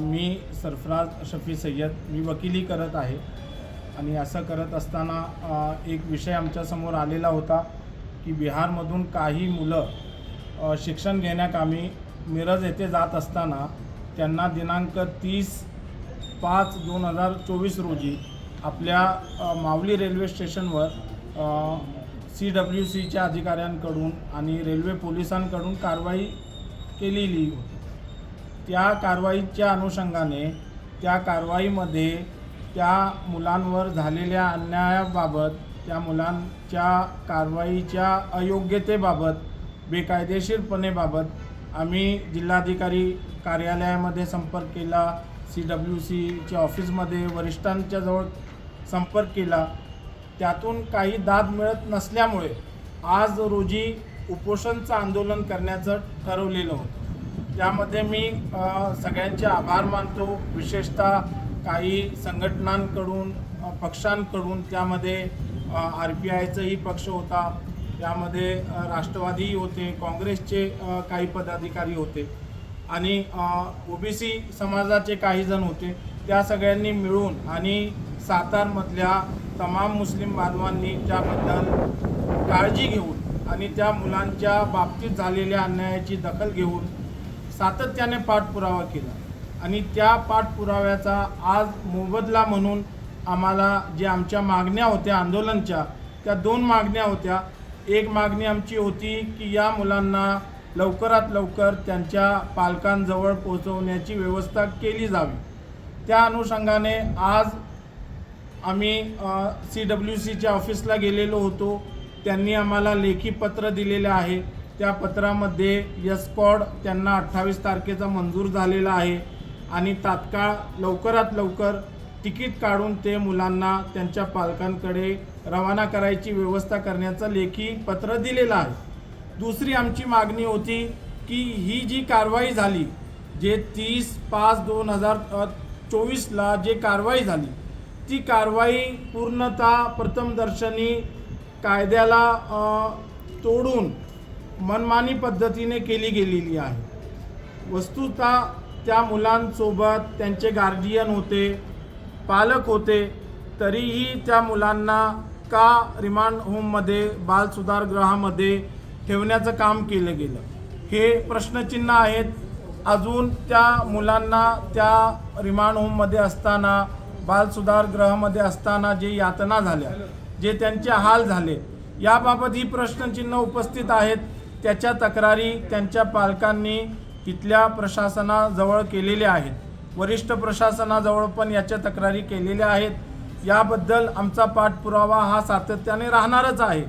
मी सरफराज शफी सय्यद मी वकिली करत आहे. आणि असं करत असताना एक विषय आमच्यासमोर आलेला होता की बिहारमधून काही मुलं शिक्षण घेण्याकामी मिरज येथे जात असताना त्यांना दिनांक तीस पाच दोन हजार चोवीस रोजी आपल्या माऊली मावली रेल्वे स्टेशनवर सी डब्ल्यू सीच्या अधिकाऱ्यांकडून आणि रेल्वे पोलिसांकडून कारवाई केलेली होती. त्या कारवाईच्या अनुषंगाने त्या कारवाईमध्ये त्या मुलांवर झालेल्या अन्यायाबाबत त्या मुलांच्या कारवाईच्या अयोग्यतेबाबत बेकायदेशीरपणेबाबत आम्ही जिल्हाधिकारी कार्यालयामध्ये संपर्क केला सी डब्ल्यू सीच्या ऑफिसमध्ये वरिष्ठांच्या जवळ संपर्क केला. त्यातून काही दाद मिळत नसल्यामुळे आज रोजी उपोषणचं आंदोलन करण्याचं ठरवलेलं होतं. त्यामध्ये मी सगळ्यांचे आभार मानतो. विशेषतः काही संघटनांकडून पक्षांकडून त्यामध्ये आर पी आयचाही पक्ष होता. त्यामध्ये राष्ट्रवादीही होते काँग्रेसचे काही पदाधिकारी होते. आणि ओबीसी समाजाचे काही जण होते. त्या सगळ्यांनी मिळून आणि सातारमधल्या तमाम मुस्लिम बांधवांनी त्याबद्दल काळजी घेऊन आणि त्या मुलांच्या बाबतीत झालेल्या अन्यायाची दखल घेऊन सातत्याने पाठपुरावा केला. आणि त्या पाठपुराव्याचा आज मोबदला म्हणून आम्हाला जे आमच्या मागण्या होत्या आंदोलनच्या त्या दोन मागण्या होत्या. एक मागणी आमची होती की या मुलांना लवकरात लवकर त्यांच्या पालकांजवळ पोहोचवण्याची व्यवस्था केली जावी. त्या अनुषंगाने आज आम्ही सी डब्ल्यू सीच्या ऑफिसला गेलेलो होतो. त्यांनी आम्हाला लेखी पत्र दिलेलं आहे. त्या पत्रामध्ये यस्कॉड त्यांना अठ्ठावीस तारखेचा मंजूर झालेला आहे आणि तात्काळ लवकरात लवकर तिकीट काढून ते मुलांना त्यांच्या पालकांकडे रवाना करायची व्यवस्था करण्याचं लेखी पत्र दिलेलं आहे. दुसरी आमची मागणी होती की ही जी कारवाई झाली जे तीस पाच दोन हजार चोवीसला जे कारवाई झाली ती कारवाई पूर्णतः प्रथमदर्शनी कायद्याला तोडून मनमानी पद्धतीने केली गेलेली आहे. वस्तुतः त्या मुलांसोबत त्यांचे गार्जियन होते पालक होते तरीही त्या मुलांना का रिमांड होममध्ये बालसुधारगृहामध्ये ठेवण्याचं काम केलं गेलं? हे प्रश्नचिन्ह आहेत. अजून त्या मुलांना त्या रिमांड होममध्ये असताना बालसुधारगृहामध्ये असताना जे यातना झाल्या जे त्यांचे हाल झाले याबाबत ही प्रश्नचिन्ह उपस्थित आहेत. त्याच्या तक्रारी त्यांच्या पालकांनी तिथल्या प्रशासनाजवळ केलेल्या आहेत. वरिष्ठ प्रशासनाजवळ पण याच्या तक्रारी केलेल्या आहेत. याबद्दल आमचा पाठपुरावा हा सातत्याने राहणारच आहे.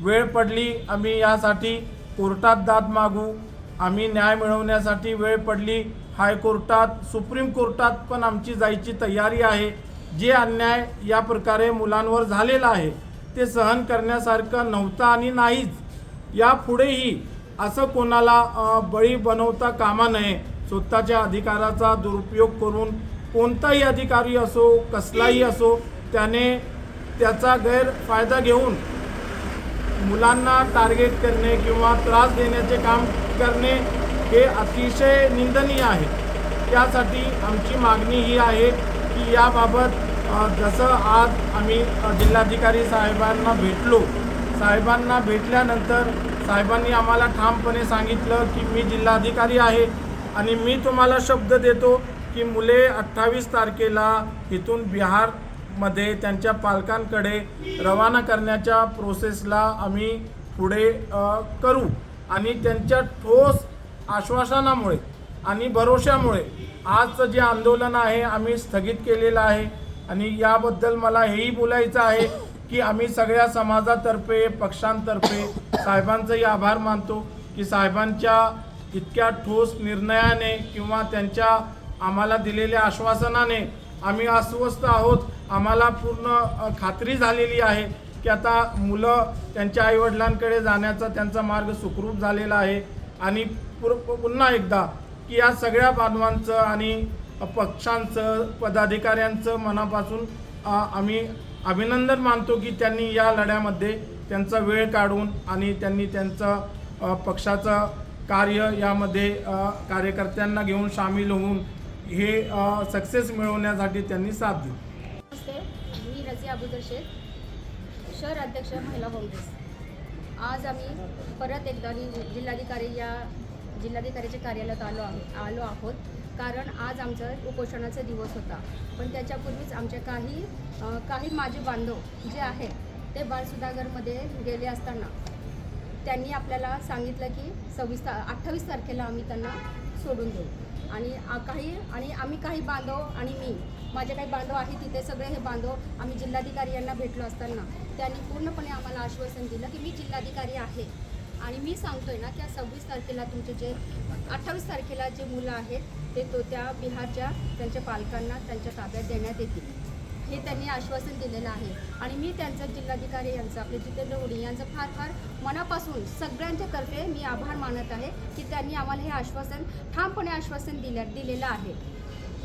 वेळ पडली आम्ही यासाठी कोर्टात दाद मागू. आम्ही न्याय मिळवण्यासाठी वेळ पडली. हायकोर्टात सुप्रीम कोर्टात पण आमची जायची तयारी आहे. जे अन्याय या प्रकारे मुलांवर झालेला आहे ते सहन करण्यासारखं नव्हतं आणि नाहीच. यापुढेही असं कोणाला बळी बनवता कामा नये. स्वतःच्या अधिकाराचा दुरुपयोग करून कोणताही अधिकारी असो कसलाही असो त्याने त्याचा गैरफायदा घेऊन मुलांना टार्गेट करणे किंवा त्रास देण्याचे काम करणे हे अतिशय निंदनीय आहे. त्यासाठी आमची मागणी ही आहे की याबाबत जसं आज आम्ही जिल्हाधिकारी साहेबांना भेटलो साहेबांना भेटल्यानंतर साहेबांनी आम्हाला ठामपणे सांगितलं की मी जिल्हाधिकारी आहे आणि मी तुम्हाला शब्द देतो की मुले अठ्ठावीस तारखेला इथून बिहारमध्ये त्यांच्या पालकांकडे रवाना करण्याच्या प्रोसेसला आम्ही पुढे करू. आणि त्यांच्या ठोस आश्वासनामुळे आणि भरोशामुळे आजचं जे आंदोलन आहे आम्ही स्थगित केलेलं आहे. आणि याबद्दल मला हेही बोलायचं आहे की आम्ही सगळ्या समाजातर्फे पक्षांतर्फे साहेबांचंही आभार मानतो की साहेबांच्या इतक्या ठोस निर्णयाने किंवा त्यांच्या आम्हाला दिलेल्या आश्वासनाने आम्ही अस्वस्थ आहोत. आम्हाला पूर्ण खात्री झालेली आहे की आता मुलं त्यांच्या आईवडिलांकडे जाण्याचा त्यांचा मार्ग सुखरूप झालेला आहे. आणि पुन्हा एकदा की या सगळ्या बांधवांचं आणि पक्षांचं पदाधिकाऱ्यांचं मनापासून आम्ही अभिनंदन मानतो की त्यांनी या लढ्यामध्ये त्यांचा वेळ काढून आणि त्यांनी त्यांचं पक्षाचं कार्य यामध्ये कार्यकर्त्यांना घेऊन सामील होऊन हे सक्सेस मिळवण्यासाठी त्यांनी साथ दिली. नमस्ते मी रजिया अबुदर शेख शहर अध्यक्ष महिला काँग्रेस. आज आम्ही परत एकदा जिल्हाधिकारी या जिल्हाधिकाऱ्याच्या कार्यालयात आलो आहे आलो आहोत. कारण आज आमचा उपोषणाचा दिवस होता. पण त्याच्यापूर्वीच आमच्या काही काही माझे बांधव जे आहेत ते बालसुधागरमध्ये गेले असताना त्यांनी आपल्याला सांगितलं की सव्वीस ता अठ्ठावीस तारखेला आम्ही त्यांना सोडून देऊ. आणि काही आणि आम्ही काही बांधव आणि मी माझे काही बांधव आहे तिथे सगळे हे बांधव आम्ही जिल्हाधिकारी यांना भेटलो असताना त्यांनी पूर्णपणे आम्हाला आश्वासन दिलं की मी जिल्हाधिकारी आहे. आणि मी सांगतोय ना की सव्वीस तारखेला तुमचे जे अठ्ठावीस तारखेला जे मुलं आहेत ते तो त्या बिहारच्या त्यांच्या पालकांना त्यांच्या ताब्यात देण्यात येतील. हे त्यांनी आश्वासन दिलेलं आहे. आणि मी त्यांचं जिल्हाधिकारी यांचं आपले जितेंद्र उडी यांचं फार फार मनापासून सगळ्यांच्या तर्फे मी आभार मानत आहे की त्यांनी आम्हाला हे आश्वासन ठामपणे आश्वासन दिलं दिलेलं आहे.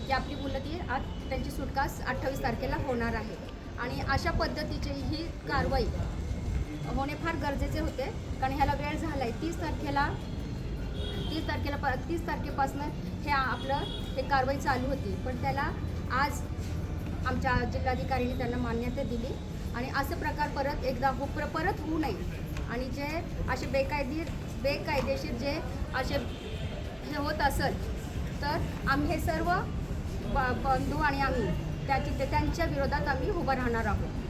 की आपली मुलं ती आज त्यांची सुटकास अठ्ठावीस तारखेला होणार आहे. आणि अशा पद्धतीची ही कारवाई होणे फार गरजेचे होते. कारण ह्याला वेळ झाला आहे तीस तारखेला तीस तारखेला प तीस तारखेपासून हे आपलं हे कारवाई चालू होती. पण त्याला आज आमच्या जिल्हाधिकाऱ्यांनी त्यांना मान्यता दिली. आणि असं प्रकार परत एकदा हो प्र- परत होऊ नये. आणि जे असे बेकायदेशीर बेकायदेशीर जे असे हे होत असेल तर आम्ही हे सर्व ब- बंधू आणि आम्ही त्याची त्यांच्या विरोधात आम्ही उभं राहणार आहोत.